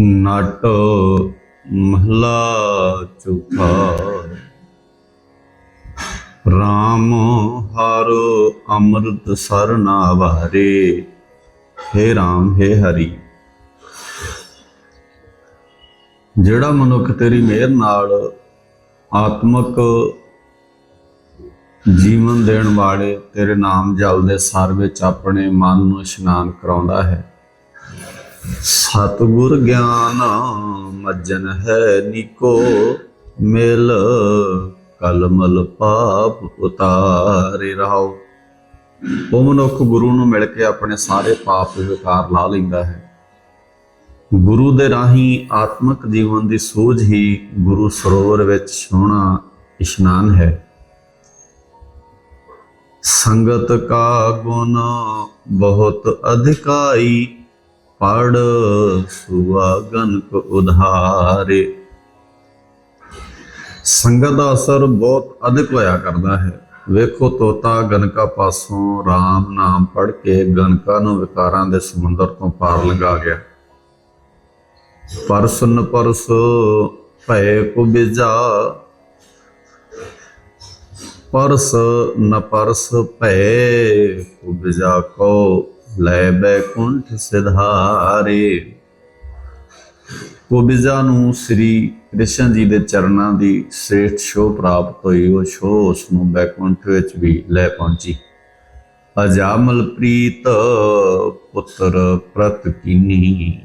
ਨਟ ਮਹਲਾ ਚੁਖਾ RAM ਹਰ ਅੰਮ੍ਰਿਤ ਸਰਨਾ ਵਾਰੇ। हे RAM हे ਹਰੀ। ਜਿਹੜਾ ਮਨੁੱਖ ਤੇਰੀ ਮਿਹਰ ਨਾਲ ਆਤਮਕ ਜੀਵਨ ਦੇਣ ਵਾਲੇ ਤੇਰੇ ਨਾਮ ਜਲ ਦੇ ਸਰ ਵਿੱਚ ਆਪਣੇ ਮਨ ਨੂੰ ਇਸ਼ਨਾਨ ਕਰਾਉਂਦਾ ਹੈ ਸਤਿਗੁਰ ਗਿਆਨ ਮੱਜਨ ਹੈ ਨਿਕੋ, ਮਿਲ ਕਲਮਲ ਪਾਪ ਉਤਾਰੇ ਰਹਾਓ ਉਹ ਮਨੁੱਖ ਗੁਰੂ ਨੂੰ ਮਿਲ ਕੇ ਆਪਣੇ ਸਾਰੇ ਪਾਪ ਵਿਕਾਰ ਲਾ ਲੈਂਦਾ ਹੈ। ਗੁਰੂ ਦੇ ਰਾਹੀਂ ਆਤਮਿਕ ਜੀਵਨ ਦੀ ਸੂਝ ਹੀ ਗੁਰੂ ਸਰੋਵਰ ਵਿੱਚ ਸੋਹਣਾ ਇਸ਼ਨਾਨ ਹੈ। ਸੰਗਤ ਕਾ ਗੁਣ ਬਹੁਤ ਅਧਿਕਾਈ ਪੜ ਸੁਆਗਨ ਕੋ ਉਧਾਰੇ। ਸੰਗਤ ਦਾ ਅਸਰ ਬਹੁਤ ਅਧਿਕ ਹੋਇਆ ਕਰਦਾ ਹੈ। ਵੇਖੋ ਤੋਤਾ ਗਨਕਾ ਪਾਸੋਂ RAM ਨਾਮ ਪੜ ਕੇ ਗਨਕਾ ਨੂੰ ਵਿਕਾਰਾਂ ਦੇ ਸਮੁੰਦਰ ਤੋਂ ਪਾਰ ਲੰਘਾ ਗਿਆ। ਪਰਸਨ ਪਰਸ ਭੈ ਕੋ ਬਿਜਾ। ਪਰਸ ਨ ਪਰਸ ਭੈ ਕੋ ਬਿਜਾ ਕੋ। ਲੈ ਬੈਕੁੰਠ ਸਿਧਾਰੇ। ਕੋ ਬਿਜਾ ਨੂੰ ਸ੍ਰੀ ਕ੍ਰਿਸ਼ਨ ਜੀ ਦੇ ਚਰਨਾਂ ਦੀ ਸ੍ਰੇਸ਼ਟ ਸ਼ੋਅ ਪ੍ਰਾਪਤ ਹੋਈ। ਉਹ ਸ਼ੋਅ ਉਸ ਨੂੰ ਬੈਕੁੰਠ ਵਿੱਚ ਵੀ ਲੈ ਪਹੁੰਚੀ। ਅਜਾਮਲ ਪ੍ਰੀਤ ਪੁੱਤਰ ਪ੍ਰਤਕਿਨੀ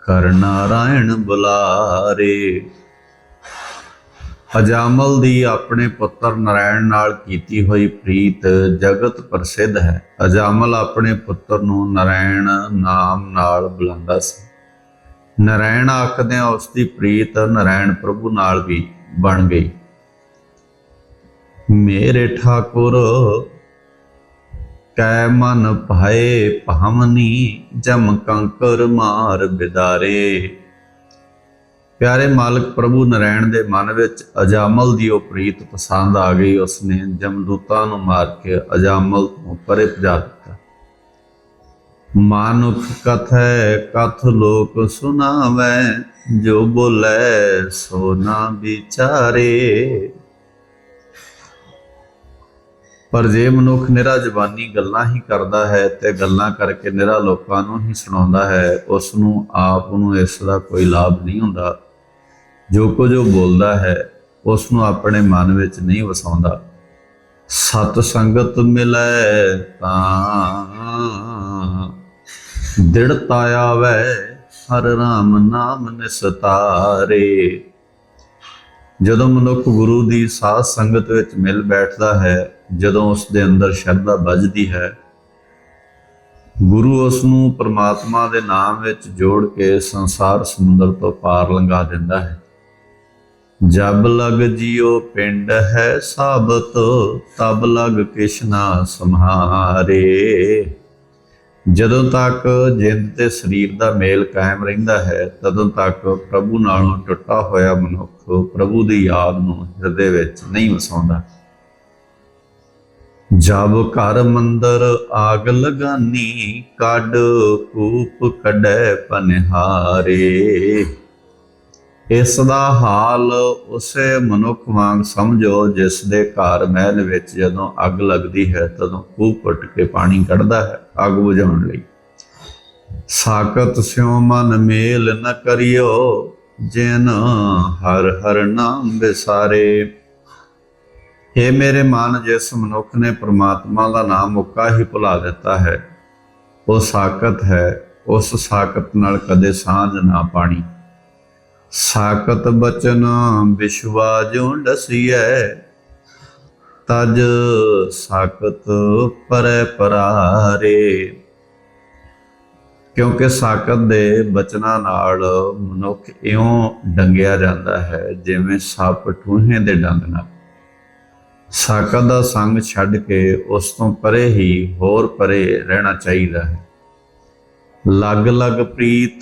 ਕਰ ਨਾਰਾਇਣ ਬੁਲਾਰੇ। ਅਜਾਮਲ ਦੀ ਆਪਣੇ ਪੁੱਤਰ ਨਾਰਾਇਣ ਨਾਲ ਕੀਤੀ ਹੋਈ ਪ੍ਰੀਤ ਜਗਤ ਪ੍ਰਸਿੱਧ ਹੈ। ਅਜਾਮਲ ਆਪਣੇ ਪੁੱਤਰ ਨੂੰ ਨਾਰਾਇਣ ਨਾਮ ਨਾਲ ਬੁਲਾਉਂਦਾ ਸੀ। ਨਾਰਾਇਣ ਆਖਦਿਆਂ ਉਸ ਦੀ ਪ੍ਰੀਤ ਨਾਰਾਇਣ ਪ੍ਰਭੂ ਨਾਲ ਵੀ ਬਣ ਗਈ। ਮੇਰੇ ਠਾਕੁਰ, ਕੈ ਮਨ ਭਾਏ ਭਾਵਨੀ ਜਮ ਕੰਕਰ ਮਾਰ ਬਿਦਾਰੇ ਪਿਆਰੇ ਮਾਲਕ ਪ੍ਰਭੂ ਨਰੈਣ ਦੇ ਮਨ ਵਿੱਚ ਅਜਾਮਲ ਦੀ ਉਹ ਪ੍ਰੀਤ ਪਸੰਦ ਆ ਗਈ, ਉਸਨੇ ਜਮਦੂਤਾਂ ਨੂੰ ਮਾਰ ਕੇ ਅਜਾਮਲ ਤੋਂ ਪਰੇ ਭਜਾ ਦਿੱਤਾ। ਮਾਨੁਖ ਕਥੈ, ਕਥ ਲੋਕ ਸੁਨਾਵੈ ਜੋ ਬੋਲੇ ਸੋ ਨਾ ਵਿਚਾਰੇ। ਪਰ ਜੇ ਮਨੁੱਖ ਨਿਰਾ ਜ਼ਬਾਨੀ ਗੱਲਾਂ ਹੀ ਕਰਦਾ ਹੈ ਤੇ ਗੱਲਾਂ ਕਰਕੇ ਨਿਰਾ ਲੋਕਾਂ ਨੂੰ ਹੀ ਸੁਣਾਉਂਦਾ ਹੈ ਉਸ ਨੂੰ ਆਪ ਨੂੰ ਇਸ ਦਾ ਕੋਈ ਲਾਭ ਨਹੀਂ ਹੁੰਦਾ। ਜੋ ਕੁਝ ਉਹ ਬੋਲਦਾ ਹੈ, ਉਸ ਨੂੰ ਆਪਣੇ ਮਨ ਵਿੱਚ ਨਹੀਂ ਵਸਾਉਂਦਾ। ਸਤ ਸੰਗਤ ਮਿਲੈ ਤਾਂ। ਦਿੜਤਾ ਆਵੇ ਹਰ ਰਾਮ ਨਾਮ ਨਿਸਤਾਰੇ। ਜਦੋਂ ਮਨੁੱਖ ਗੁਰੂ ਦੀ ਸਾਧ ਸੰਗਤ ਵਿੱਚ ਮਿਲ ਬੈਠਦਾ ਹੈ, ਜਦੋਂ ਉਸ ਦੇ ਅੰਦਰ ਸ਼ਰਧਾ ਵੱਜਦੀ ਹੈ, ਗੁਰੂ ਉਸ ਨੂੰ ਪ੍ਰਮਾਤਮਾ ਦੇ ਨਾਮ ਵਿੱਚ ਜੋੜ ਕੇ ਸੰਸਾਰ ਸਮੁੰਦਰ ਤੋਂ ਪਾਰ ਲੰਘਾ ਦਿੰਦਾ ਹੈ। ਜਬ ਲਗ ਜਿਉ ਪਿੰਡ ਹੈ ਸਾਬਤ, ਤਬ ਲਗ ਕਿਸ਼ਨਾ ਸੰਹਾਰੇ। ਜਦੋਂ ਤੱਕ ਜਿੰਦ ਤੇ ਸਰੀਰ ਦਾ ਮੇਲ ਕਾਇਮ ਰਹਿੰਦਾ ਹੈ, ਤਦੋਂ ਤੱਕ ਪ੍ਰਭੂ ਨਾਲੋਂ ਟੁੱਟਾ ਹੋਇਆ ਮਨੁੱਖ ਪ੍ਰਭੂ ਦੀ ਯਾਦ ਨੂੰ ਹਿਰਦੇ ਵਿੱਚ ਨਹੀਂ ਵਸਾਉਂਦਾ। ਜਬ ਘਰ ਮੰਦਰ ਆਗ ਲਗਾਨੀ, ਕੱਢ ਕੂਪ ਕੱਢੈ ਪਨਹਾਰੇ। ਇਸ ਦਾ ਹਾਲ ਉਸੇ ਮਨੁੱਖ ਵਾਂਗ ਸਮਝੋ, ਜਿਸ ਦੇ ਘਰ ਮਹਿਲ ਵਿੱਚ ਜਦੋਂ ਅੱਗ ਲੱਗਦੀ ਹੈ, ਤਦੋਂ ਖੂਹ ਪਟ ਕੇ ਪਾਣੀ ਕੱਢਦਾ ਹੈ ਅੱਗ ਬੁਝਾਉਣ ਲਈ। ਸਾਕਤ ਸਿਉ ਮਨ ਮੇਲ ਨ ਕਰਿਓ, ਜਿਨ ਹਰ ਹਰ ਨਾਮ ਵਿਸਾਰੇ। हे ਮੇਰੇ ਮਨ, ਜਿਸ ਮਨੁੱਖ ਨੇ ਪ੍ਰਮਾਤਮਾ ਦਾ ਨਾਮ ਮੁੱਕਾ ਹੀ ਭੁਲਾ ਦਿੱਤਾ ਹੈ, ਉਹ ਸਾਕਤ ਹੈ, ਉਸ ਸਾਕਤ ਨਾਲ ਕਦੇ ਸਾਂਝ ਨਾ ਪਾਣੀ। ਸਾਕਤ ਬਚਨ ਵਿਸ਼ਵਾ ਜੋ ਡਸੀਐ। ਤਜ ਸਾਕਤ ਪਰੈ ਪਰਾਰੇ। ਕਿਉਂਕਿ ਸਾਕਤ ਦੇ ਬਚਨਾਂ ਨਾਲ ਮਨੁੱਖ ਇਉਂ ਡੰਗਿਆ ਜਾਂਦਾ ਹੈ, ਜਿਵੇਂ ਸੱਪ ਠੂਹੇ ਦੇ ਡੰਗ ਨਾਲ। ਸਾਕਤ ਦਾ ਸੰਗ ਛੱਡ ਕੇ ਉਸ ਤੋਂ ਪਰੇ ਹੀ ਹੋਰ ਪਰੇ ਰਹਿਣਾ ਚਾਹੀਦਾ ਹੈ। ਲਗ ਲਗ ਪ੍ਰੀਤ,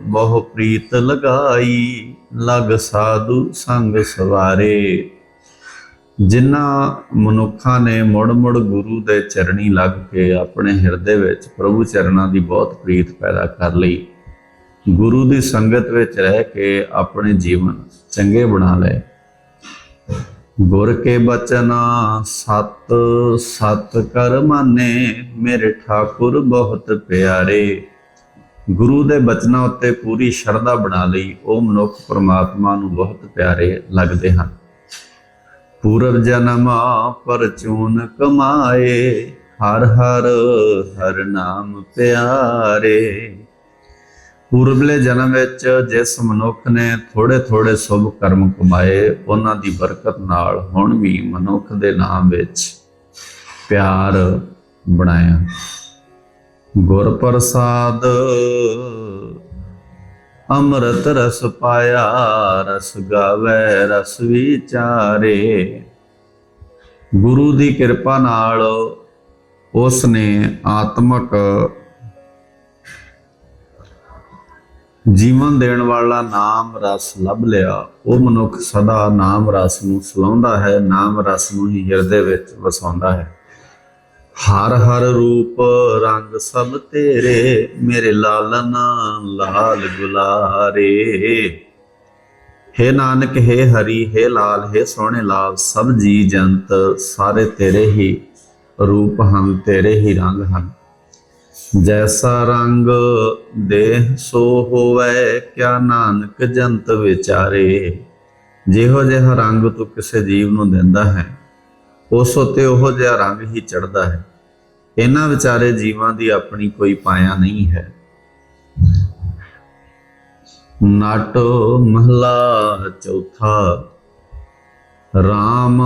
ਬਹੁ ਪ੍ਰੀਤ ਲਗਾਈ। ਲਗ ਸਾਧੂ ਸੰਗ ਸਵਾਰੇ। ਜਿਨ੍ਹਾਂ ਮਨੁੱਖਾਂ ਨੇ ਮੁੜ ਮੁੜ ਗੁਰੂ ਦੇ ਚਰਣੀ ਲੱਗ ਕੇ ਆਪਣੇ ਹਿਰਦੇ ਵਿੱਚ ਪ੍ਰਭੂ ਚਰਨਾਂ ਦੀ ਬਹੁਤ ਪ੍ਰੀਤ ਪੈਦਾ ਕਰ ਲਈ। ਗੁਰੂ ਦੀ ਸੰਗਤ ਵਿੱਚ ਰਹਿ ਕੇ ਆਪਣੇ ਜੀਵਨ ਚੰਗੇ ਬਣਾ ਲਏ। ਗੁਰ ਕੇ ਬਚਨ ਸਤ ਸਤ ਕਰ ਮਾਨੇ, ਮੇਰੇ ਠਾਕੁਰ ਬਹੁਤ ਪਿਆਰੇ। ਗੁਰੂ ਦੇ ਬਚਨਾਂ ਉੱਤੇ ਪੂਰੀ ਸ਼ਰਧਾ ਬਣਾ ਲਈ, ਉਹ ਮਨੁੱਖ ਪਰਮਾਤਮਾ ਨੂੰ ਬਹੁਤ ਪਿਆਰੇ ਲੱਗਦੇ ਹਨ। ਪੂਰਵ ਜਨਮ ਪਰਚੂਨ ਕਮਾਏ, ਹਰ ਹਰ ਹਰ ਨਾਮ ਪਿਆਰੇ। ਪੂਰਬਲੇ ਜਨਮ ਵਿੱਚ ਜਿਸ ਮਨੁੱਖ ਨੇ ਥੋੜੇ ਥੋੜੇ ਸ਼ੁਭ ਕਰਮ ਕਮਾਏ, ਉਹਨਾਂ ਦੀ ਬਰਕਤ ਨਾਲ ਹੁਣ ਵੀ ਮਨੁੱਖ ਦੇ ਨਾਮ ਵਿੱਚ ਪਿਆਰ ਬਣਾਇਆ। ਗੁਰਪ੍ਰਸਾਦ ਅੰਮ੍ਰਿਤ ਰਸ ਪਾਇਆ, ਰਸ ਗਾਵੇ, ਰਸ ਵਿਚਾਰੇ। ਗੁਰੂ ਦੀ ਕਿਰਪਾ ਨਾਲ ਉਸ ਨੇ ਆਤਮਕ ਜੀਵਨ ਦੇਣ ਵਾਲਾ ਨਾਮ ਰਸ ਲੱਭ ਲਿਆ। ਉਹ ਮਨੁੱਖ ਸਦਾ ਨਾਮ ਰਸ ਨੂੰ ਸਲਾਉਂਦਾ ਹੈ, ਨਾਮ ਰਸ ਨੂੰ ਹੀ ਹਿਰਦੇ ਵਿੱਚ ਵਸਾਉਂਦਾ ਹੈ। ਹਰ ਹਰ ਰੂਪ ਰੰਗ ਸਭ ਤੇਰੇ, ਮੇਰੇ ਲਾਲਨ ਲਾਲ ਗੁਲਾਰੇ ਹੇ ਨਾਨਕ, ਹੇ ਹਰੀ, ਹੇ ਲਾਲ, ਹੇ ਸੋਹਣੇ ਲਾਲ, ਸਭ ਜੀ ਜੰਤ ਸਾਰੇ ਤੇਰੇ ਹੀ ਰੂਪ ਹਨ, ਤੇਰੇ ਹੀ ਰੰਗ ਹਨ। ਜੈਸਾ ਰੰਗ ਦੇਹ ਸੋ ਹੋਵੇ, ਕਿਆ ਨਾਨਕ ਜੰਤ ਵਿਚਾਰੇ। ਜਿਹੋ ਜਿਹਾ ਰੰਗ ਤੂੰ ਕਿਸੇ ਜੀਵ ਨੂੰ ਦਿੰਦਾ ਹੈ ਉਸ ਉਤੇ ਉਹ ਜਿਹਾ ਰੰਗ ਹੀ ਚੜਦਾ ਹੈ। ਇਹਨਾਂ ਵਿਚਾਰੇ ਜੀਵਾਂ ਦੀ ਆਪਣੀ ਕੋਈ ਪਾਇਆ ਨਹੀਂ ਹੈ। ਨਾਟ ਮਹਲਾ ਚੌਥਾ RAM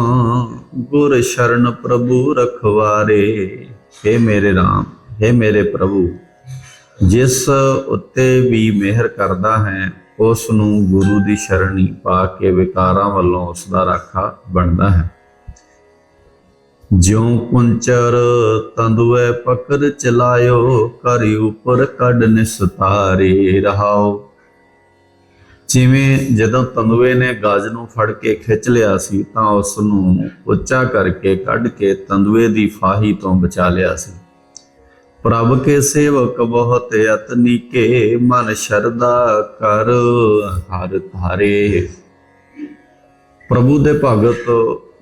ਗੁਰ ਸ਼ਰਨ ਪ੍ਰਭੂ ਰਖਵਾਰੇ। हे ਮੇਰੇ RAM हे ਮੇਰੇ ਪ੍ਰਭੂ, ਜਿਸ ਉੱਤੇ ਵੀ ਮਿਹਰ ਕਰਦਾ ਹੈ ਉਸ ਨੂੰ ਗੁਰੂ ਦੀ ਸ਼ਰਣੀ ਪਾ ਕੇ ਵਿਕਾਰਾਂ ਵੱਲੋਂ ਉਸ ਦਾ ਰਾਖਾ ਬਣਦਾ ਹੈ। ਜਿਉ ਕੁੰਚਰ ਤੰਦੂਏ ਪਕੜ ਚਲਾਇਓ ਕਰੀ ਉਪਰ ਕੱਢ ਨਿਸਤਾਰੇ ਰਹਾਓ। ਜਿਵੇਂ ਜਦੋਂ ਤੰਦੂਏ ਨੇ ਗਾਜ ਨੂੰ ਫੜ ਕੇ ਖਿੱਚ ਲਿਆ ਸੀ, ਤਾਂ ਉਸ ਨੂੰ ਉੱਚਾ ਕਰਕੇ ਕੱਢ ਕੇ ਤੰਦੂਏ ਦੀ ਫਾਹੀ ਤੋਂ ਬਚਾ ਲਿਆ ਸੀ। ਪ੍ਰਭ ਕੇ ਸੇਵਕ ਬਹੁਤ ਅਤਨੀਕੇ ਮਨ ਸ਼ਰਦਾ ਕਰ, ਹਰ ਧਾਰੇ। ਪ੍ਰਭੂ ਦੇ ਭਗਤ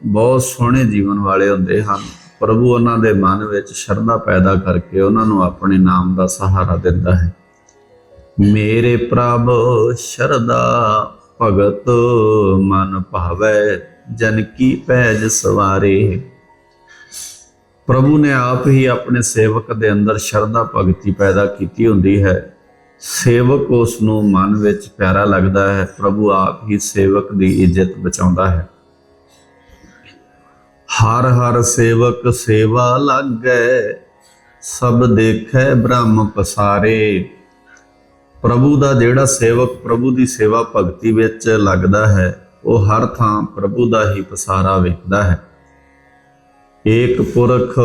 ਬਹੁਤ ਸੋਹਣੇ ਜੀਵਨ ਵਾਲੇ ਹੁੰਦੇ ਹਨ। ਪ੍ਰਭੂ ਉਹਨਾਂ ਦੇ ਮਨ ਵਿੱਚ ਸ਼ਰਧਾ ਪੈਦਾ ਕਰਕੇ ਉਹਨਾਂ ਨੂੰ ਆਪਣੇ ਨਾਮ ਦਾ ਸਹਾਰਾ ਦਿੰਦਾ ਹੈ। ਮੇਰੇ ਪ੍ਰਭ, ਸ਼ਰਧਾ ਭਗਤ, ਮਨ ਭਾਵੈ ਜਨ ਕੀ ਪੈਜ ਸਵਾਰੇ। ਪ੍ਰਭੂ ਨੇ ਆਪ ਹੀ ਆਪਣੇ ਸੇਵਕ ਦੇ ਅੰਦਰ ਸ਼ਰਧਾ ਭਗਤੀ ਪੈਦਾ ਕੀਤੀ ਹੁੰਦੀ ਹੈ। ਸੇਵਕ ਉਸ ਨੂੰ ਮਨ ਵਿੱਚ ਪਿਆਰਾ ਲੱਗਦਾ ਹੈ। ਪ੍ਰਭੂ ਆਪ ਹੀ ਸੇਵਕ ਦੀ ਇੱਜ਼ਤ ਬਚਾਉਂਦਾ ਹੈ। ਹਰ ਹਰ ਸੇਵਕ ਸੇਵਾ ਲਾਗੈ ਸਭ ਦੇਖੈ ਬ੍ਰਹਮ ਪਸਾਰੇ। ਪ੍ਰਭੂ ਦਾ ਜਿਹੜਾ ਸੇਵਕ ਪ੍ਰਭੂ ਦੀ ਸੇਵਾ ਭਗਤੀ ਵਿੱਚ ਲੱਗਦਾ ਹੈ, ਉਹ ਹਰ ਥਾਂ ਪ੍ਰਭੂ ਦਾ ਹੀ ਪਸਾਰਾ ਵੇਖਦਾ ਹੈ। ਏਕ ਪੁਰਖ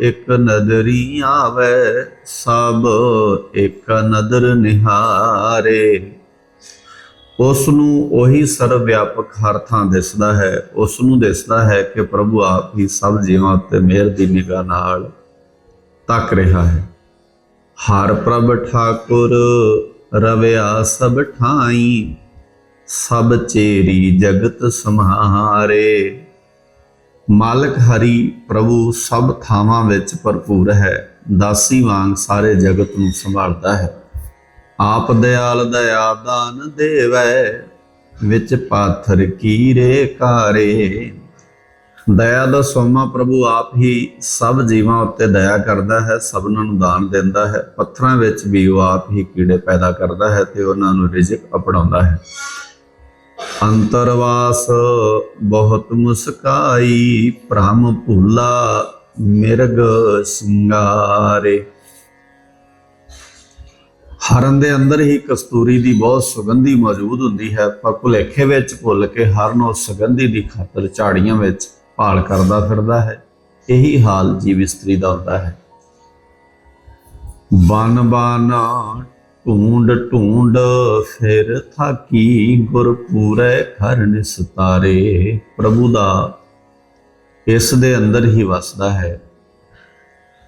ਇਕ ਨਦਰੀ ਆਵੇ, ਸਭ ਇੱਕ ਨਦਰ ਨਿਹਾਰੇ। ਉਸ ਨੂੰ ਉਹੀ ਸਰਵ ਵਿਆਪਕ ਹਰ ਥਾਂ ਦਿਸਦਾ ਹੈ। ਉਸ ਨੂੰ ਦਿਸਦਾ ਹੈ ਕਿ ਪ੍ਰਭੂ ਆਪ ਹੀ ਸਭ ਜੀਵਾਂ ਉੱਤੇ ਮਿਹਰ ਦੀ ਨਿਗਾਹ ਨਾਲ ਤੱਕ ਰਿਹਾ ਹੈ। ਹਰ ਪ੍ਰਭ ਠਾਕੁਰ ਰਵਿਆ ਸਭ ਠਾਈ, ਸਭ ਚੇਰੀ ਜਗਤ ਸੰਹਾਰੇ। ਮਾਲਕ ਹਰੀ ਪ੍ਰਭੂ ਸਭ ਥਾਵਾਂ ਵਿੱਚ ਭਰਪੂਰ ਹੈ, ਦਾਸੀ ਵਾਂਗ ਸਾਰੇ ਜਗਤ ਨੂੰ ਸੰਭਾਲਦਾ ਹੈ। ਆਪ ਦਿਆਲ ਦਇਆ ਦਾਨ ਦੇਵੈ, ਵਿੱਚ ਪਾਥਰ ਕੀਰੇ ਕਾਰੇ। ਦਇਆ ਦਾ ਸੋਮਾ ਪ੍ਰਭੂ ਆਪ ਹੀ ਸਭ ਜੀਵਾਂ ਉੱਤੇ ਦਇਆ ਕਰਦਾ ਹੈ, ਸਭਨਾਂ ਨੂੰ ਦਾਨ ਦਿੰਦਾ ਹੈ। ਪੱਥਰਾਂ ਵਿੱਚ ਵੀ ਉਹ ਆਪ ਹੀ ਕੀੜੇ ਪੈਦਾ ਕਰਦਾ ਹੈ ਤੇ ਉਹਨਾਂ ਨੂੰ ਰਿਜ਼ਕ ਅਪਣਾਉਂਦਾ ਹੈ। ਅੰਤਰਵਾਸ ਬਹੁਤ ਮੁਸਕਾਈ, ਭ੍ਰਮ ਭੂਲਾ ਮਿਰਗ ਸਿੰਗਾਰੇ। ਹਰਨ ਦੇ ਅੰਦਰ ਹੀ ਕਸਤੂਰੀ ਦੀ ਬਹੁਤ ਸੁਗੰਧੀ ਮੌਜੂਦ ਹੁੰਦੀ ਹੈ, ਪਰ ਭੁਲੇਖੇ ਵਿੱਚ ਭੁੱਲ ਕੇ ਹਰਨ ਉਸ ਸੁਗੰਧੀ ਦੀ ਖਾਤਰ ਝਾੜੀਆਂ ਵਿੱਚ ਭਾਲ ਕਰਦਾ ਫਿਰਦਾ ਹੈ। ਇਹੀ ਹਾਲ ਜੀਵ ਇਸਤਰੀ ਦਾ ਹੁੰਦਾ ਹੈ। ਬਨ ਬਨ ਢੂੰਡ ਢੂੰਡ ਫਿਰ ਥਾਕੀ ਗੁਰ ਘਰ ਨਿਸਤਾਰੇ ਪ੍ਰਭੂ ਦਾ ਇਸ ਦੇ ਅੰਦਰ ਹੀ ਵਸਦਾ ਹੈ।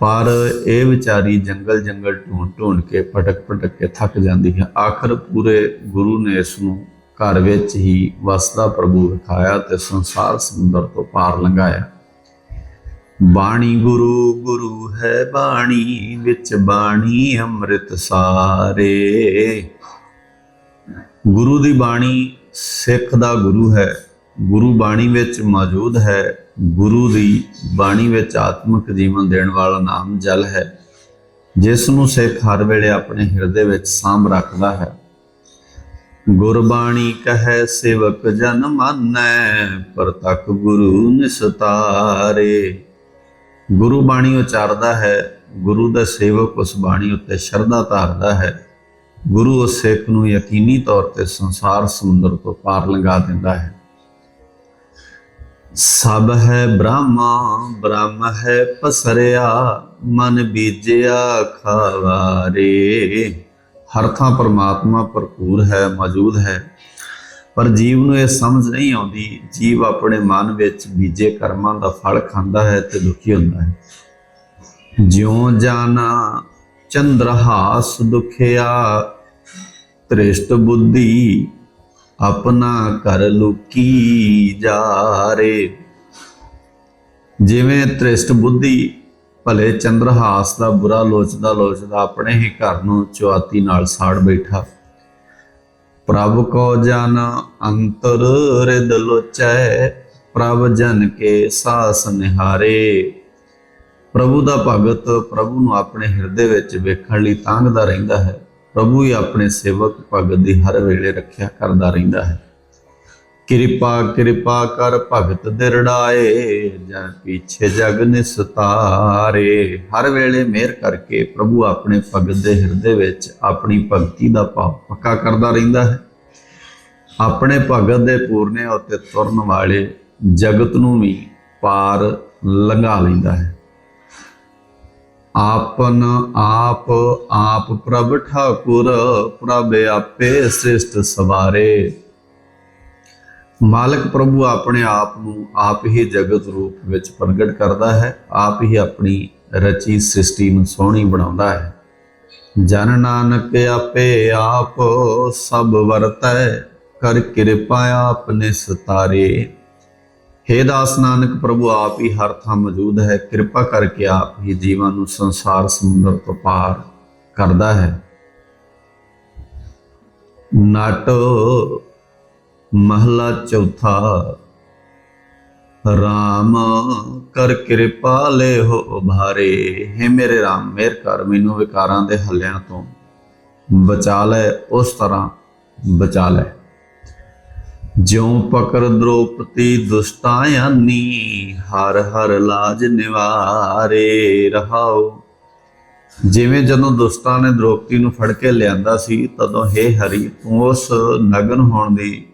ਪਰ ਇਹ ਵਿਚਾਰੀ ਜੰਗਲ ਜੰਗਲ ਢੂੰਡ ਢੂੰਡ ਕੇ ਭਟਕ ਭਟਕ ਕੇ ਥੱਕ ਜਾਂਦੀ ਹੈ। ਆਖਰ ਪੂਰੇ ਗੁਰੂ ਨੇ ਇਸ ਨੂੰ ਘਰ ਵਿੱਚ ਹੀ ਵਸਦਾ ਪ੍ਰਭੂ ਵਿਖਾਇਆ ਤੇ ਸੰਸਾਰ ਸਮੁੰਦਰ ਤੋਂ ਪਾਰ ਲੰਘਾਇਆ। ਬਾਣੀ ਗੁਰੂ ਗੁਰੂ ਹੈ ਬਾਣੀ, ਵਿੱਚ ਬਾਣੀ ਅੰਮ੍ਰਿਤ ਸਾਰੇ। ਗੁਰੂ ਦੀ ਬਾਣੀ ਸਿੱਖ ਦਾ ਗੁਰੂ ਹੈ, ਗੁਰੂ ਬਾਣੀ ਵਿੱਚ ਮੌਜੂਦ ਹੈ, ਗੁਰੂ ਦੀ ਬਾਣੀ ਵਿੱਚ ਆਤਮਿਕ ਜੀਵਨ ਦੇਣ ਵਾਲਾ ਨਾਮ ਜਲ ਹੈ, ਜਿਸ ਨੂੰ ਸਿੱਖ ਹਰ ਵੇਲੇ ਆਪਣੇ ਹਿਰਦੇ ਵਿੱਚ ਸਾਂਭ ਰੱਖਦਾ ਹੈ। ਗੁਰਬਾਣੀ ਕਹੈ, ਸੇਵਕ ਜਨ ਮਾਨੈ, ਪਰ ਗੁਰੂ ਨਿਸਤਾਰੇ। ਗੁਰੂ ਬਾਣੀ ਉਚਾਰਦਾ ਹੈ, ਗੁਰੂ ਦਾ ਸੇਵਕ ਉਸ ਬਾਣੀ ਉੱਤੇ ਸ਼ਰਧਾ ਧਾਰਦਾ ਹੈ। ਗੁਰੂ ਉਸ ਸਿੱਖ ਨੂੰ ਯਕੀਨੀ ਤੌਰ ਤੇ ਸੰਸਾਰ ਸਮੁੰਦਰ ਤੋਂ ਪਾਰ ਲੰਘਾ ਦਿੰਦਾ ਹੈ। ਸਭ ਹੈ ਬ੍ਰਹਮਾ, ਬ੍ਰਹਮ ਹੈ ਪਸਰਿਆ, ਮਨ ਬੀਜਿਆ ਖਾਵਾਰੇ। ਹਰ ਥਾਂ ਪਰਮਾਤਮਾ ਭਰਪੂਰ ਹੈ, ਮੌਜੂਦ ਹੈ। ਪਰ ਜੀਵ ਨੂੰ ਇਹ ਸਮਝ ਨਹੀਂ ਆਉਂਦੀ। ਜੀਵ ਆਪਣੇ ਮਨ ਵਿੱਚ ਬੀਜੇ ਕਰਮਾਂ ਦਾ ਫਲ ਖਾਂਦਾ ਹੈ ਤੇ ਦੁਖੀ ਹੁੰਦਾ ਹੈ। ਜਿਉ ਜਾਣਾ ਚੰਦਰਹਾਸ ਦੁਖਿਆ, ਤ੍ਰਿਸ਼ਟ ਬੁੱਧੀ ਆਪਣਾ ਕਰ ਲੁਕੀ ਜਾਰੇ ਜਿਵੇਂ ਤ੍ਰਿਸ਼ਟ ਬੁੱਧੀ ਭਲੇ ਚੰਦਰਹਾਸ ਦਾ, ਬੁਰਾ ਲੋਚਦਾ ਲੋਚਦਾ ਆਪਣੇ ਹੀ ਘਰ ਨੂੰ ਚੁਆਤੀ ਨਾਲ ਸਾੜ ਬੈਠਾ। ਪ੍ਰਭ ਕੋ ਜਨ ਅੰਤਰ ਰਿਦ ਲੋਚੈ, ਪ੍ਰਭ ਜਨ ਕੇ ਸਾਸ ਨਿਹਾਰੇ। ਪ੍ਰਭੂ ਦਾ ਭਗਤ ਪ੍ਰਭੂ ਨੂੰ ਆਪਣੇ ਹਿਰਦੇ ਵਿੱਚ ਵੇਖਣ ਲਈ ਤਾਂਘਦਾ ਰਹਿੰਦਾ ਹੈ। ਪ੍ਰਭੂ ਹੀ ਆਪਣੇ ਸੇਵਕ ਭਗਤ ਦੀ ਹਰ ਵੇਲੇ ਰੱਖਿਆ ਕਰਦਾ ਰਹਿੰਦਾ ਹੈ। ਕਿਰਪਾ ਕਿਰਪਾ ਕਰ ਭਗਤ ਦਿਰੜਾਏ ਜਾਂ ਪਿੱਛੇ ਜਗ ਨਿਸਤਾਰੇ। ਹਰ ਵੇਲੇ ਮਿਹਰ ਕਰਕੇ ਪ੍ਰਭੂ ਆਪਣੇ ਭਗਤ ਦੇ ਹਿਰਦੇ ਵਿੱਚ ਆਪਣੀ ਭਗਤੀ ਦਾ ਭਾਵ ਪੱਕਾ ਕਰਦਾ ਰਹਿੰਦਾ ਹੈ। ਆਪਣੇ ਭਗਤ ਦੇ ਪੂਰਨੇ ਉੱਤੇ ਤੁਰਨ ਵਾਲੇ ਜਗਤ ਨੂੰ ਵੀ ਪਾਰ ਲੰਘਾ ਲੈਂਦਾ ਹੈ। ਆਪਨ ਆਪ ਆਪ ਪ੍ਰਭ ਠਾਕੁਰ, ਪ੍ਰਭ ਆਪੇ ਸ੍ਰਿਸ਼ਟ ਸਵਾਰੇ। ਮਾਲਕ ਪ੍ਰਭੂ ਆਪਣੇ ਆਪ ਨੂੰ ਆਪ ਹੀ ਜਗਤ ਰੂਪ ਵਿੱਚ ਪ੍ਰਗਟ ਕਰਦਾ ਹੈ, ਆਪ ਹੀ ਆਪਣੀ ਰਚੀ ਸ੍ਰਿਸ਼ਟੀ ਨੂੰ ਸੋਹਣੀ ਬਣਾਉਂਦਾ ਹੈ। ਜਨ ਨਾਨਕ ਆਪੇ ਆਪ ਸਭ ਵਰਤੈ, ਕਰ ਕਿਰਪਾ ਆਪਨੇ ਸਤਾਰੇ ਹੇ ਦਾਸ ਨਾਨਕ ਪ੍ਰਭੂ, ਆਪ ਹੀ ਹਰ ਥਾਂ ਮੌਜੂਦ ਹੈ, ਕਿਰਪਾ ਕਰਕੇ ਆਪ ਹੀ ਜੀਵਾਂ ਨੂੰ ਸੰਸਾਰ ਸਮੁੰਦਰ ਤੋਂ ਪਾਰ ਕਰਦਾ ਹੈ। ਨਟ ਮਹਲਾ ਚੌਥਾ। RAM ਕਰ ਕਿਰਪਾ ਲੈ ਹੋ ਭਾਰੇ। ਹੈ ਮੇਰੇ RAM ਮੇਰ ਕਰ, ਮੈਨੂੰ ਵਿਕਾਰਾਂ ਦੇ ਹੱਲਿਆਂ ਤੋਂ ਬਚਾ ਲੈ, ਉਸ ਤਰ੍ਹਾਂ ਬਚਾ ਲੈ। ਜਿਉ ਪਕਰ ਦ੍ਰੋਪਤੀ ਦੁਸ਼ਟਾਇਆਨੀ ਹਰ ਹਰ ਲਾਜ ਨਿਵਾਰੇ ਰਹਾਓ ਜਿਵੇਂ ਜਦੋਂ ਦੁਸ਼ਟਾਂ ਨੇ ਦ੍ਰੋਪਤੀ ਨੂੰ ਫੜ ਕੇ ਲਿਆਂਦਾ ਸੀ, ਤਦੋਂ ਹੇ ਹਰੀ, ਤੂੰ ਉਸ ਨਗਨ ਹੋਣ ਦੀ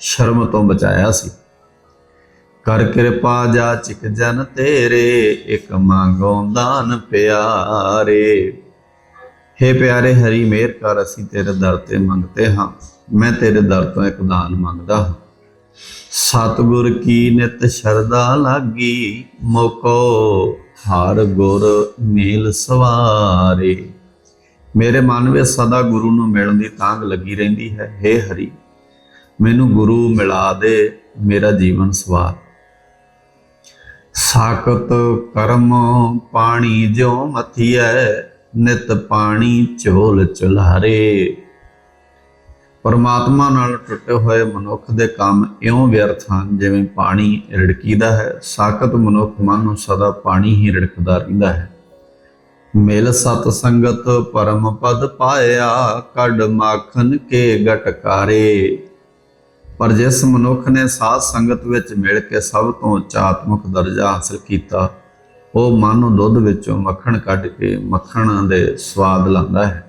ਸ਼ਰਮ ਤੋਂ ਬਚਾਇਆ ਸੀ। ਕਰ ਕਿਰਪਾ ਜਾ ਚਿਕ ਜਨ ਤੇਰੇ, ਇੱਕ ਮੰਗੋਂ ਦਾਨ ਪਿਆਰੇ। ਹੇ ਪਿਆਰੇ ਹਰੀ ਮੇਰ ਕਰ, ਅਸੀਂ ਤੇਰੇ ਦਰ ਤੇ ਮੰਗਤੇ ਹਾਂ। ਮੈਂ ਤੇਰੇ ਦਰ ਤੋਂ ਇੱਕ ਦਾਨ ਮੰਗਦਾ ਹਾਂ। ਸਤਿਗੁਰ ਕੀ ਨਿਤ ਸ਼ਰਦਾ ਲਾਗੀ, ਮੋਕੋ ਹਰ ਗੁਰ ਮੇਲ ਸਵਾਰੇ। ਮੇਰੇ ਮਨ ਵਿੱਚ ਸਦਾ ਗੁਰੂ ਨੂੰ ਮਿਲਣ ਦੀ ਤਾਂਗ ਲੱਗੀ ਰਹਿੰਦੀ ਹੈ। हे ਹਰੀ ਮੈਨੂੰ ਗੁਰੂ ਮਿਲਾ ਦੇ ਮੇਰਾ ਜੀਵਨ ਸਵਾਰ। ਸਾਕਤ ਕਰਮ ਪਾਣੀ ਜਿਉ ਮਥੀਐ, ਨਿਤ ਪਾਣੀ ਝੋਲ ਚੁਲਾਰੇ। ਪਰਮਾਤਮਾ ਨਾਲ ਟੁੱਟੇ ਹੋਏ ਮਨੁੱਖ ਦੇ ਕੰਮ ਇਉਂ ਵਿਅਰਥ ਹਨ, ਜਿਵੇਂ ਪਾਣੀ ਰਿੜਕੀਦਾ ਹੈ। ਸਾਕਤ ਮਨੁੱਖ ਮਨ ਨੂੰ ਸਦਾ ਪਾਣੀ ਹੀ ਰਿੜਕਦਾ ਰਹਿੰਦਾ ਹੈ। ਮਿਲ ਸਤ ਸੰਗਤ ਪਰਮ ਪਦ ਪਾਇਆ, ਕੱਢ ਮਾਖਨ ਕੇ ਗਟਕਾਰੇ। ਪਰ ਜਿਸ ਮਨੁੱਖ ਨੇ ਸਾਧ ਸੰਗਤ ਵਿੱਚ ਮਿਲ ਕੇ ਸਭ ਤੋਂ ਉੱਚਾ ਆਤਮਿਕ ਦਰਜਾ ਹਾਸਲ ਕੀਤਾ, ਉਹ ਮਨ ਨੂੰ ਦੁੱਧ ਵਿੱਚੋਂ ਮੱਖਣ ਕੱਢ ਕੇ ਮੱਖਣ ਦੇ ਸਵਾਦ ਲਾਂਦਾ ਹੈ।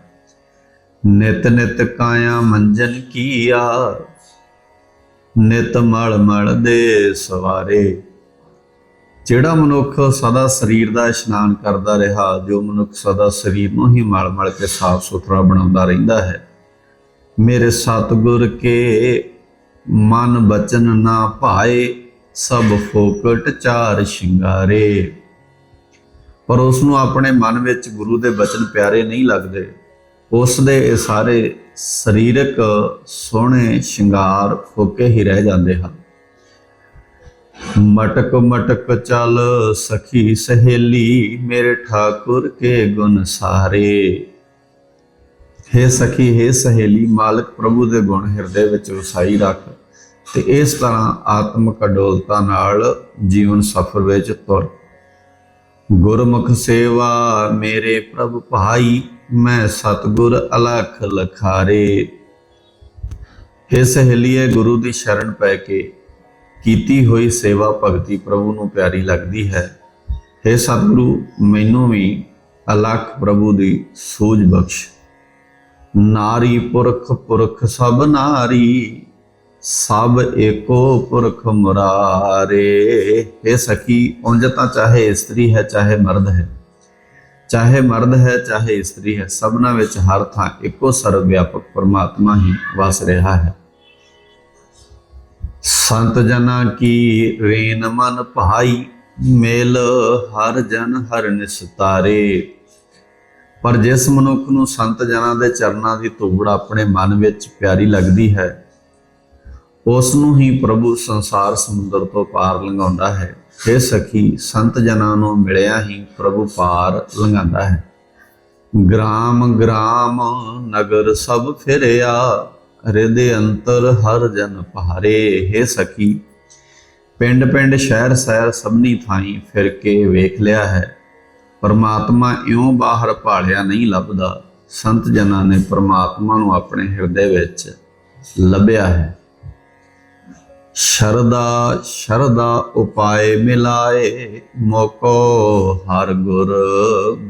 ਨਿਤ ਨਿਤ ਕਾਇਆ ਮੰਜਨ ਕੀਆ, ਨਿਤ ਮਲ ਮਲ ਦੇ ਸਵਾਰੇ। ਜਿਹੜਾ ਮਨੁੱਖ ਸਦਾ ਸਰੀਰ ਦਾ ਇਸ਼ਨਾਨ ਕਰਦਾ ਰਿਹਾ, ਜੋ ਮਨੁੱਖ ਸਦਾ ਸਰੀਰ ਨੂੰ ਹੀ ਮਲ ਮਲ ਕੇ ਸਾਫ਼ ਸੁਥਰਾ ਬਣਾਉਂਦਾ ਰਹਿੰਦਾ ਹੈ। ਮੇਰੇ ਸਤਿਗੁਰ ਕੇ ਮਨ ਬਚਨ ਨਾ ਭਾਏ, ਸਭ ਫੋਕਟ ਚਾਰ ਸ਼ਿੰਗਾਰੇ। ਪਰ ਉਸ ਨੂੰ ਆਪਣੇ ਮਨ ਵਿੱਚ ਗੁਰੂ ਦੇ ਬਚਨ ਪਿਆਰੇ ਨਹੀਂ ਲੱਗਦੇ। ਉਸ ਦੇ ਇਹ ਸਾਰੇ ਸਰੀਰਕ, ਸੋਹਣੇ ਸ਼ਿੰਗਾਰ ਫੋਕੇ ਹੀ ਰਹਿ ਜਾਂਦੇ ਹਨ। ਮਟਕ ਮਟਕ ਚੱਲ ਸਖੀ ਸਹੇਲੀ, ਮੇਰੇ ਠਾਕੁਰ ਕੇ ਗੁਣ ਸਾਰੇ। ਹੇ ਸਖੀ, ਹੇ ਸਹੇਲੀ, ਮਾਲਕ ਪ੍ਰਭੂ ਦੇ ਗੁਣ ਹਿਰਦੇ ਵਿੱਚ ਵਸਾਈ ਰੱਖ। ਤੇ ਇਸ ਤਰ੍ਹਾਂ ਆਤਮਿਕ ਅਡੋਲਤਾ ਨਾਲ ਜੀਵਨ ਸਫਰ ਵਿੱਚ ਤੁਰ। ਗੁਰਮੁਖ ਸੇਵਾ ਮੇਰੇ ਪ੍ਰਭ ਭਾਈ, ਮੈਂ ਸਤਗੁਰ ਅਲਖ ਲਖਾਰੇ। ਹੇ ਸਹੇਲੀਏ, ਗੁਰੂ ਦੀ ਸ਼ਰਨ ਪੈ ਕੇ ਕੀਤੀ ਹੋਈ ਸੇਵਾ ਭਗਤੀ ਪ੍ਰਭੂ ਨੂੰ ਪਿਆਰੀ ਲੱਗਦੀ ਹੈ। ਹੇ ਸਤਿਗੁਰੂ, ਮੈਨੂੰ ਵੀ ਅਲਖ ਪ੍ਰਭੂ ਦੀ ਸੂਝ ਬਖਸ਼। ਨਾਰੀ ਪੁਰਖ ਪੁਰਖ ਸਭ ਨਾਰੀ। ਸਭ ਏਕੋ ਪੁਰਖ ਮੁਰਾਰੇ। ਇਹ ਸਖੀ, ਉਂਝ ਤਾਂ ਚਾਹੇ ਇਸਤਰੀ ਹੈ, ਚਾਹੇ ਮਰਦ ਹੈ। ਚਾਹੇ ਮਰਦ ਹੈ, ਚਾਹੇ ਇਸਤਰੀ ਹੈ, ਸਭਨਾ ਵਿੱਚ ਹਰ ਥਾਂ ਇੱਕੋ ਸਰਵ ਵਿਆਪਕ ਪਰਮਾਤਮਾ ਹੀ ਵਸ ਰਿਹਾ ਹੈ। ਸੰਤ ਜਨਾਂ ਕੀ ਰੇਨ ਮਨ ਭਾਈ, ਮੇਲ ਹਰ ਜਨ ਹਰ ਨਿਸਤਾਰੇ ਪਰ ਜਿਸ ਮਨੁੱਖ ਨੂੰ ਸੰਤ ਜਨਾਂ ਦੇ ਚਰਨਾਂ ਦੀ ਧੂੜ ਆਪਣੇ ਮਨ ਵਿੱਚ ਪਿਆਰੀ ਲੱਗਦੀ ਹੈ ਉਸ ਨੂੰ ਹੀ ਪ੍ਰਭੂ ਸੰਸਾਰ ਸਮੁੰਦਰ ਤੋਂ ਪਾਰ ਲੰਘਾਉਂਦਾ ਹੈ। हे ਸਖੀ, ਸੰਤ ਜਨਾਂ ਨੂੰ ਮਿਲਿਆ ਹੀ ਪ੍ਰਭੂ ਪਾਰ ਲੰਘਾਉਂਦਾ ਹੈ। ਗ੍ਰਾਮ ਗ੍ਰਾਮ ਨਗਰ ਸਭ ਫਿਰਿਆ, ਹਿਰਦੇ ਅੰਤਰ ਹਰ ਜਨ ਭਾਰੇ। हे ਸਖੀ, ਪਿੰਡ ਪਿੰਡ, ਸ਼ਹਿਰ ਸ਼ਹਿਰ ਸਭਨੀ ਥਾਈਂ ਫਿਰ ਕੇ ਵੇਖ ਲਿਆ ਹੈ। ਪਰਮਾਤਮਾ ਇਉਂ ਬਾਹਰ ਭਾਲਿਆ ਨਹੀਂ ਲੱਭਦਾ। ਸੰਤ ਜਨਾਂ ਨੇ ਪਰਮਾਤਮਾ ਨੂੰ ਆਪਣੇ ਹਿਰਦੇ ਵਿੱਚ ਲੱਭਿਆ ਹੈ। ਸ਼ਰਦਾ ਸ਼ਰਦਾ ਉਪਾਏ ਮਿਲਾਏ, ਮੋਕੋ ਹਰ ਗੁਰ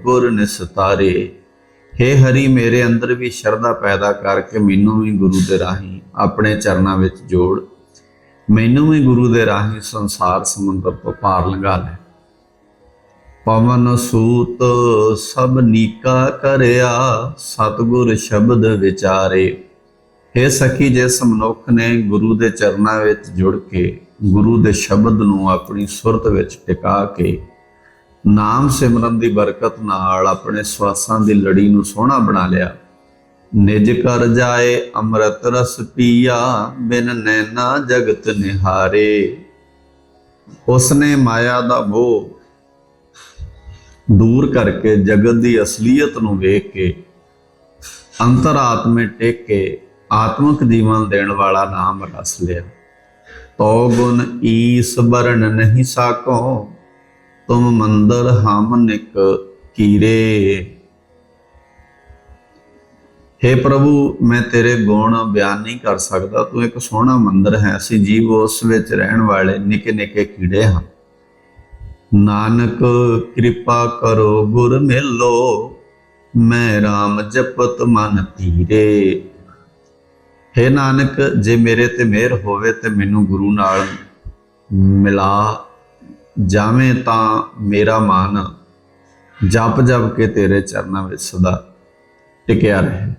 ਗੁਰ ਨਿਸਤਾਰੇ हे ਹਰੀ, ਮੇਰੇ ਅੰਦਰ ਵੀ ਸ਼ਰਧਾ ਪੈਦਾ ਕਰਕੇ ਮੈਨੂੰ ਵੀ ਗੁਰੂ ਦੇ ਰਾਹੀਂ ਆਪਣੇ ਚਰਨਾਂ ਵਿੱਚ ਜੋੜ। ਮੈਨੂੰ ਵੀ ਗੁਰੂ ਦੇ ਰਾਹੀਂ ਸੰਸਾਰ ਸਮੁੰਦਰ ਤੋਂ ਪਾਰ ਲੰਘਾ ਲੈ। ਪਵਨ ਸੂਤ ਸਭ ਨੀਕਾ ਕਰਿਆ, ਸਤਗੁਰ ਸ਼ਬਦ ਵਿਚਾਰੇ। ਇਹ ਸਖੀ ਜਿਸ ਮਨੁੱਖ ਨੇ ਗੁਰੂ ਦੇ ਚਰਨਾਂ ਵਿੱਚ ਜੁੜ ਕੇ ਗੁਰੂ ਦੇ ਸ਼ਬਦ ਨੂੰ ਆਪਣੀ ਸੁਰਤ ਵਿੱਚ ਟਿਕਾ ਕੇ ਨਾਮ ਸਿਮਰਨ ਦੀ ਬਰਕਤ ਨਾਲ ਆਪਣੇ ਸਵਾਸਾਂ ਦੀ ਲੜੀ ਨੂੰ ਸੋਹਣਾ ਬਣਾ ਲਿਆ, ਨਿਜ ਕਰ ਜਾਏ ਅੰਮ੍ਰਿਤ ਰਸ ਪੀਆ, ਬਿਨ ਨੈਣਾ ਜਗਤ ਨਿਹਾਰੇ। ਉਸਨੇ ਮਾਇਆ ਦਾ ਮੋਹ ਦੂਰ ਕਰਕੇ ਜਗਤ ਦੀ ਅਸਲੀਅਤ ਨੂੰ ਵੇਖ ਕੇ ਅੰਤਰਾਤਮੇ ਟਿਕ ਕੇ ਆਤਮਿਕ ਜੀਵਨ ਦੇਣ ਵਾਲਾ ਨਾਮ ਰਸ ਲਿਆ। ਤੋ ਗੁਣ ਈਸ ਬਰਨ ਨਹੀਂ ਸਾਕੋ, ਤੁਮ ਮੰਦਰ ਹਮ ਨਿਕ ਕੀਰੇ। हे ਪ੍ਰਭੂ, ਮੈਂ ਤੇਰੇ ਗੁਣ ਬਿਆਨ ਨਹੀਂ ਕਰ ਸਕਦਾ, ਤੂੰ ਇੱਕ ਸੋਹਣਾ ਮੰਦਰ ਹੈ, ਅਸੀਂ ਜੀਵ ਉਸ ਵਿੱਚ ਰਹਿਣ ਵਾਲੇ ਨਿੱਕੇ ਨਿੱਕੇ ਕੀੜੇ ਹਾਂ। ਨਾਨਕ ਕਿਰਪਾ ਕਰੋ, ਗੁਰ ਮਿਲੋ, ਮੈਂ RAM ਜਪਤ ਮਨ ਧੀਰੇ। हे ਨਾਨਕ, ਜੇ ਮੇਰੇ ਤੇ ਮਿਹਰ ਹੋਵੇ ਤੇ ਮੈਨੂੰ ਗੁਰੂ ਨਾਲ ਮਿਲਾ ਜਾਵੇਂ ਤਾਂ ਮੇਰਾ ਮਨ ਜਪ ਜਪ ਕੇ ਤੇਰੇ ਚਰਨਾਂ ਵਿੱਚ ਸਦਾ ਟਿਕਿਆ ਰਹੇ।